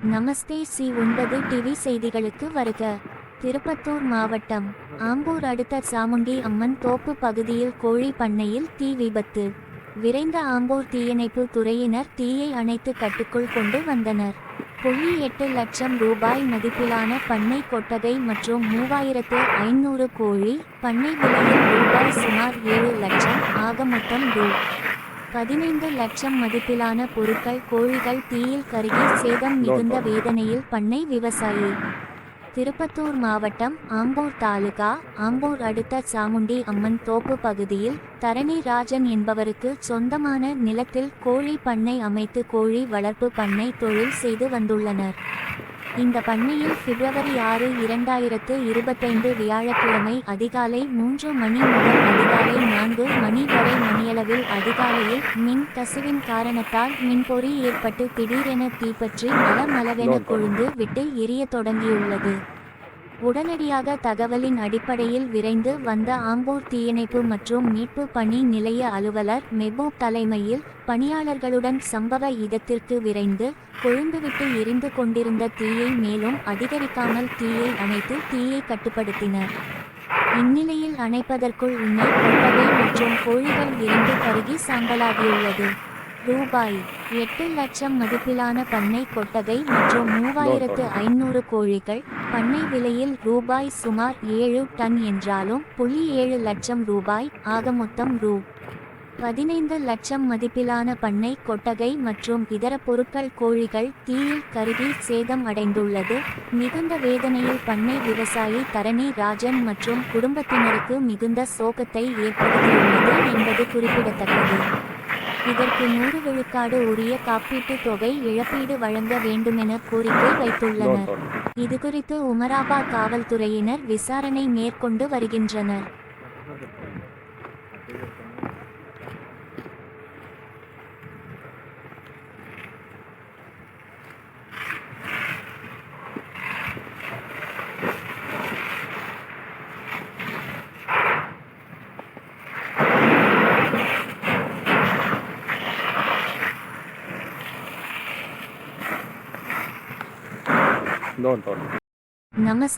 நமஸ்தே C ஒன்பது TV செய்திகளுக்கு வருக. திருப்பத்தூர் மாவட்டம் ஆம்பூர் அடுத்த சாமுண்டி அம்மன் தோப்பு பகுதியில் கோழி பண்ணையில் தீ விபத்து. விரைந்த ஆம்பூர் தீயணைப்பு துறையினர் தீயை அணைத்து கட்டுக்குள் கொண்டு வந்தனர். புள்ளி எட்டு லட்சம் ரூபாய் மதிப்பிலான பண்ணை கொட்டகை மற்றும் மூவாயிரத்து ஐநூறு கோழி பண்ணை விலையில் ரூபாய் சுமார் ஏழு லட்சம் ஆக மொத்தம் ரூ. பதினைந்து லட்சம் மதிப்பிலான பொருட்கள் கோழிகள் தீயில் கருகி சேதம் மிகுந்த வேதனையில் பண்ணை விவசாயி. திருப்பத்தூர் மாவட்டம் ஆம்பூர் தாலுகா ஆம்பூர் அடுத்த சாமுண்டி அம்மன் தோப்பு பகுதியில் தரணி ராஜன் என்பவருக்கு சொந்தமான நிலத்தில் கோழி பண்ணை அமைத்து கோழி வளர்ப்பு பண்ணை தொழில் செய்து வந்துள்ளனர். இந்த பண்ணையில் பிப்ரவரி ஆறு இரண்டாயிரத்து இருபத்தைந்து வியாழக்கிழமை அதிகாலை மூன்று மணி முதல் அதிகாலை நான்கு மணி வரை மணியளவில் அதிகாலையில் மின் கசிவின் காரணத்தால் மின்பொறி ஏற்பட்டு திடீரென தீப்பற்றி மலமளவென கொழுந்து விட்டு எரியத் தொடங்கியுள்ளது. உடனடியாக தகவலின் அடிப்படையில் விரைந்து வந்த ஆம்பூர் தீயணைப்பு மற்றும் மீட்பு பணி நிலைய அலுவலர் மெபூப் தலைமையில் பணியாளர்களுடன் சம்பவ இடத்திற்கு விரைந்து கொழுந்துவிட்டு எரிந்து கொண்டிருந்த தீயை மேலும் அதிகரிக்காமல் தீயை அணைத்து தீயை கட்டுப்படுத்தினர். இந்நிலையில் அணைப்பதற்குள் உண்மை கொட்டகை மற்றும் கோழிகள் எரிந்து கருகி சாம்பலாகியுள்ளது. ரூபாய் எட்டு லட்சம் மதிப்பிலான பண்ணை கொட்டகை மற்றும் மூவாயிரத்து ஐநூறு கோழிகள் பண்ணை விலையில் ரூபாய் சுமார் ஏழு டன் என்றாலும் புள்ளி ஏழு லட்சம் ரூபாய் ஆக மொத்தம் ரூ. பதினைந்து லட்சம் மதிப்பிலான பண்ணை கொட்டகை மற்றும் இதர பொருட்கள் கோழிகள் தீயில் கருகி சேதம் அடைந்துள்ளது. மிகுந்த வேதனையில் பண்ணை விவசாயி தரணி ராஜன் மற்றும் குடும்பத்தினருக்கு மிகுந்த சோகத்தை ஏற்படுத்தியுள்ளது என்பது குறிப்பிடத்தக்கது. இதற்கு நூறு விழுக்காடு உரிய காப்பீட்டுத் தொகை இழப்பீடு வழங்க வேண்டுமென கோரிக்கை வைத்துள்ளனர். இதுகுறித்து உமராபாத் காவல்துறையினர் விசாரணை மேற்கொண்டு வருகின்றனர். दोन दोन नमस्कार